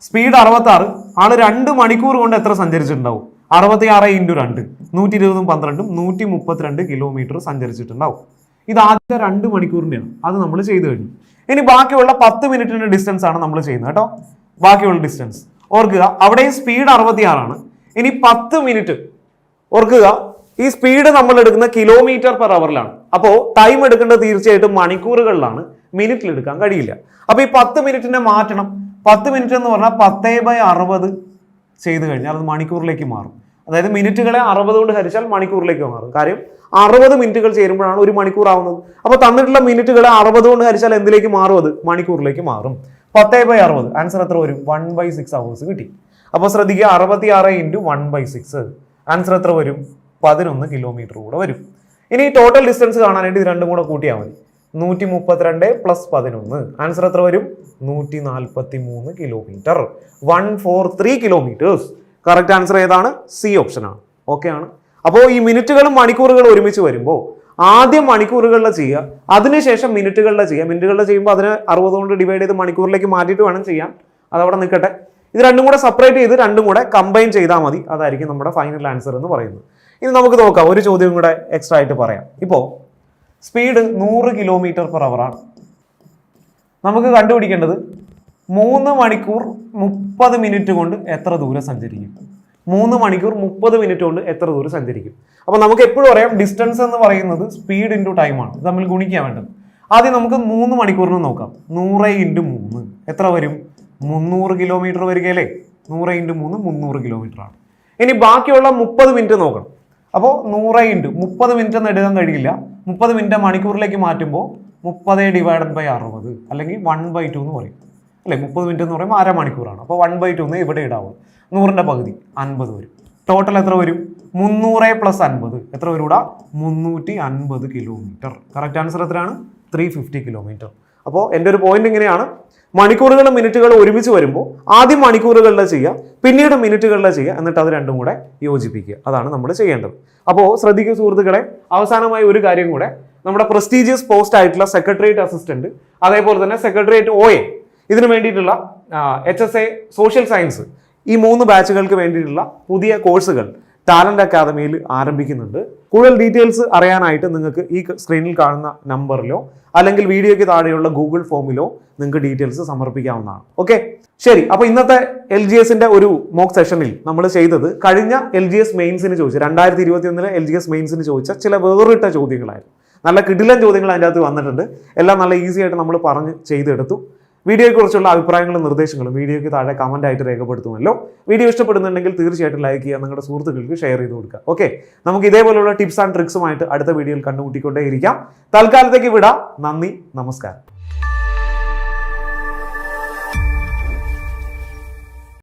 Speaker 1: സ്പീഡ് അറുപത്താറ്. ആൾ രണ്ട് മണിക്കൂർ കൊണ്ട് എത്ര സഞ്ചരിച്ചിട്ടുണ്ടാവും? അറുപത്തി ആറ് ഇന്റു രണ്ട്. നൂറ്റി ഇരുപതും പന്ത്രണ്ടും നൂറ്റി മുപ്പത്തിരണ്ട് കിലോമീറ്റർ സഞ്ചരിച്ചിട്ടുണ്ടാവും. ഇത് ആദ്യത്തെ രണ്ട് മണിക്കൂറിന്റെയാണ് അത് നമ്മൾ ചെയ്തു കഴിഞ്ഞു. ഇനി ബാക്കിയുള്ള പത്ത് മിനിറ്റിന്റെ ഡിസ്റ്റൻസ് ആണ് നമ്മൾ ചെയ്യുന്നത് കേട്ടോ. ബാക്കിയുള്ള ഡിസ്റ്റൻസ് ഓർക്കുക അവിടെയും സ്പീഡ് അറുപത്തിയാറാണ്. ഇനി പത്ത് മിനിറ്റ് ഓർക്കുക ഈ സ്പീഡ് നമ്മൾ എടുക്കുന്ന കിലോമീറ്റർ പെർ അവറിലാണ് അപ്പോൾ ടൈം എടുക്കേണ്ടത് തീർച്ചയായിട്ടും മണിക്കൂറുകളിലാണ്. മിനിറ്റിൽ എടുക്കാൻ കഴിയില്ല. അപ്പോൾ ഈ പത്ത് മിനിറ്റിനെ മാറ്റണം. പത്ത് മിനിറ്റ് എന്ന് പറഞ്ഞാൽ പത്തേ ബൈ അറുപത് ചെയ്ത് കഴിഞ്ഞാൽ അത് മണിക്കൂറിലേക്ക് മാറും. അതായത് മിനിറ്റുകളെ അറുപത് കൊണ്ട് ഹരിച്ചാൽ മണിക്കൂറിലേക്ക് മാറും. കാര്യം അറുപത് മിനിറ്റുകൾ ചേരുമ്പോഴാണ് ഒരു മണിക്കൂർ ആവുന്നത് അപ്പോൾ തന്നിട്ടുള്ള മിനിറ്റുകളെ അറുപത് കൊണ്ട് ഹരിച്ചാൽ എന്തിലേക്ക് മാറും? അത് മണിക്കൂറിലേക്ക് മാറും. പത്തേ ബൈ അറുപത്. ആൻസർ എത്ര വരും? വൺ ബൈ സിക്സ് അവേഴ്സ് കിട്ടി. അപ്പോൾ ശ്രദ്ധിക്കുക അറുപത്തി ആറ് into one by six answer എത്ര വരും? പതിനൊന്ന് കിലോമീറ്റർ കൂടെ വരും. ഇനി ടോട്ടൽ ഡിസ്റ്റൻസ് കാണാനായിട്ട് ഇത് രണ്ടും കൂടെ കൂട്ടിയാൽ മതി. നൂറ്റി മുപ്പത്തിരണ്ട് പ്ലസ് പതിനൊന്ന്. ആൻസർ എത്ര വരും? നൂറ്റി നാൽപ്പത്തി മൂന്ന് kilometre one four three kilometres correct answer ഏതാണ് സി ഓപ്ഷനാണ് ഓക്കെ ആണ്. അപ്പോൾ ഈ മിനിറ്റുകളും മണിക്കൂറുകളും ഒരുമിച്ച് വരുമ്പോൾ ആദ്യം മണിക്കൂറുകളിലെ ചെയ്യുക. അതിനുശേഷം മിനിറ്റുകളിലെ ചെയ്യുക. മിനിറ്റുകളിലെ ചെയ്യുമ്പോൾ അതിന് അറുപത് കൊണ്ട് ഡിവൈഡ് ചെയ്ത് മണിക്കൂറിലേക്ക് മാറ്റിയിട്ട് വേണം ചെയ്യാൻ. അതവിടെ നിൽക്കട്ടെ. ഇത് രണ്ടും കൂടെ സെപ്പറേറ്റ് ചെയ്ത് രണ്ടും കൂടെ കമ്പൈൻ ചെയ്താൽ മതി. അതായിരിക്കും നമ്മുടെ ഫൈനൽ ആൻസർ എന്ന് പറയുന്നത്. ഇനി നമുക്ക് നോക്കാം. ഒരു ചോദ്യം കൂടെ എക്സ്ട്രാ ആയിട്ട് പറയാം. ഇപ്പോൾ സ്പീഡ് നൂറ് കിലോമീറ്റർ പെർ ആണ്. നമുക്ക് കണ്ടുപിടിക്കേണ്ടത് മൂന്ന് മണിക്കൂർ മുപ്പത് മിനിറ്റ് കൊണ്ട് എത്ര ദൂരം സഞ്ചരിക്കും? മൂന്ന് മണിക്കൂർ മുപ്പത് മിനിറ്റ് കൊണ്ട് എത്ര ദൂരം സഞ്ചരിക്കും. അപ്പോൾ നമുക്ക് എപ്പോഴും അറിയാം ഡിസ്റ്റൻസ് എന്ന് പറയുന്നത് സ്പീഡ് ഇന്റു ടൈമാണ് തമ്മിൽ ഗുണിക്കാൻ വേണ്ടത്. ആദ്യം നമുക്ക് മൂന്ന് മണിക്കൂറിന് നോക്കാം. നൂറ് ഇന്റു മൂന്ന്. എത്ര വരും? മുന്നൂറ് കിലോമീറ്റർ വരികയല്ലേ നൂറ് ഇന്റു മൂന്ന് മുന്നൂറ് ആണ്. ഇനി ബാക്കിയുള്ള മുപ്പത് മിനിറ്റ് നോക്കണം. അപ്പോൾ നൂറ് ഇന്റു മുപ്പത് മിനിറ്റ് എന്ന് എഴുതാൻ കഴിയില്ല. മുപ്പത് മിനിറ്റ് മണിക്കൂറിലേക്ക് മാറ്റുമ്പോൾ മുപ്പത് ഡിവൈഡഡ് ബൈ അറുപത് അല്ലെങ്കിൽ വൺ ബൈ ടു എന്ന് പറയും. അല്ലേ? മുപ്പത് മിനിറ്റ് എന്ന് പറയുമ്പോൾ അരമണിക്കൂറാണ്. അപ്പോൾ വൺ ബൈ ടു എന്ന് ഇവിടെ ഇടാവുള്ളൂ നൂറിന്റെ പകുതി അൻപത് വരും. ടോട്ടൽ എത്ര വരും? മുന്നൂറ് പ്ലസ് അൻപത്. എത്ര വരും ഇവിടെ മുന്നൂറ്റി അൻപത് കിലോമീറ്റർ കറക്റ്റ് ആൻസർ എത്രയാണ്? ത്രീ ഫിഫ്റ്റി കിലോമീറ്റർ അപ്പോൾ എന്റെ ഒരു പോയിന്റ് ഇങ്ങനെയാണ്. മണിക്കൂറുകളും മിനിറ്റുകളും ഒരുമിച്ച് വരുമ്പോൾ ആദ്യം മണിക്കൂറുകളിലെ ചെയ്യുക പിന്നീട് മിനിറ്റുകളിലെ ചെയ്യുക എന്നിട്ട് അത് രണ്ടും കൂടെ യോജിപ്പിക്കുക. അതാണ് നമ്മൾ ചെയ്യേണ്ടത്. അപ്പോൾ ശ്രദ്ധിക്കുക സുഹൃത്തുക്കളെ അവസാനമായി ഒരു കാര്യം കൂടെ. നമ്മുടെ പ്രസ്റ്റീജിയസ് പോസ്റ്റ് ആയിട്ടുള്ള സെക്രട്ടേറിയറ്റ് അസിസ്റ്റന്റ് അതേപോലെ തന്നെ സെക്രട്ടേറിയറ്റ് ഒ ഇതിനു വേണ്ടിയിട്ടുള്ള H S A social science ഈ മൂന്ന് ബാച്ചുകൾക്ക് വേണ്ടിയിട്ടുള്ള പുതിയ കോഴ്സുകൾ ടാലന്റ് അക്കാദമിയിൽ ആരംഭിക്കുന്നുണ്ട്. കൂടുതൽ ഡീറ്റെയിൽസ് അറിയാനായിട്ട് നിങ്ങൾക്ക് ഈ സ്ക്രീനിൽ കാണുന്ന നമ്പറിലോ അല്ലെങ്കിൽ വീഡിയോയ്ക്ക് താഴെയുള്ള ഗൂഗിൾ ഫോമിലോ നിങ്ങൾക്ക് ഡീറ്റെയിൽസ് സമർപ്പിക്കാവുന്നതാണ്. ഓക്കെ ശരി അപ്പോൾ ഇന്നത്തെ എൽ ജി എസിന്റെ ഒരു മോക്ക് സെഷനിൽ നമ്മൾ ചെയ്തത് കഴിഞ്ഞ എൽ ജി എസ് മെയിൻസിന് ചോദിച്ച രണ്ടായിരത്തി ഇരുപത്തി ഒന്നിലെ എൽ ജി എസ് മെയിൻസിന് ചോദിച്ച ചില വേറിട്ട ചോദ്യങ്ങളായിരുന്നു. നല്ല കിടിലൻ ചോദ്യങ്ങൾ അതിന്റെ അകത്ത് വന്നിട്ടുണ്ട്. എല്ലാം നല്ല ഈസി ആയിട്ട് നമ്മൾ പറഞ്ഞ് ചെയ്തെടുത്തു. വീഡിയോയെക്കുറിച്ചുള്ള അഭിപ്രായങ്ങളും നിർദ്ദേശങ്ങളും വീഡിയോയ്ക്ക് താഴെ കമന്റ് ആയിട്ട് രേഖപ്പെടുത്തുമല്ലോ. വീഡിയോ ഇഷ്ടപ്പെടുന്നുണ്ടെങ്കിൽ തീർച്ചയായിട്ടും ലൈക്ക് ചെയ്യുക നിങ്ങളുടെ സുഹൃത്തുക്കൾക്ക് ഷെയർ ചെയ്ത് കൊടുക്കുക. ഓക്കെ നമുക്ക് ഇതേപോലുള്ള ടിപ്സ് ആൻഡ് ട്രിക്സുമായിട്ട് അടുത്ത വീഡിയോയിൽ കണ്ടുമുട്ടിക്കൊണ്ടേയിരിക്കാം. തൽക്കാലത്തേക്ക് വിടാം. നന്ദി നമസ്കാരം.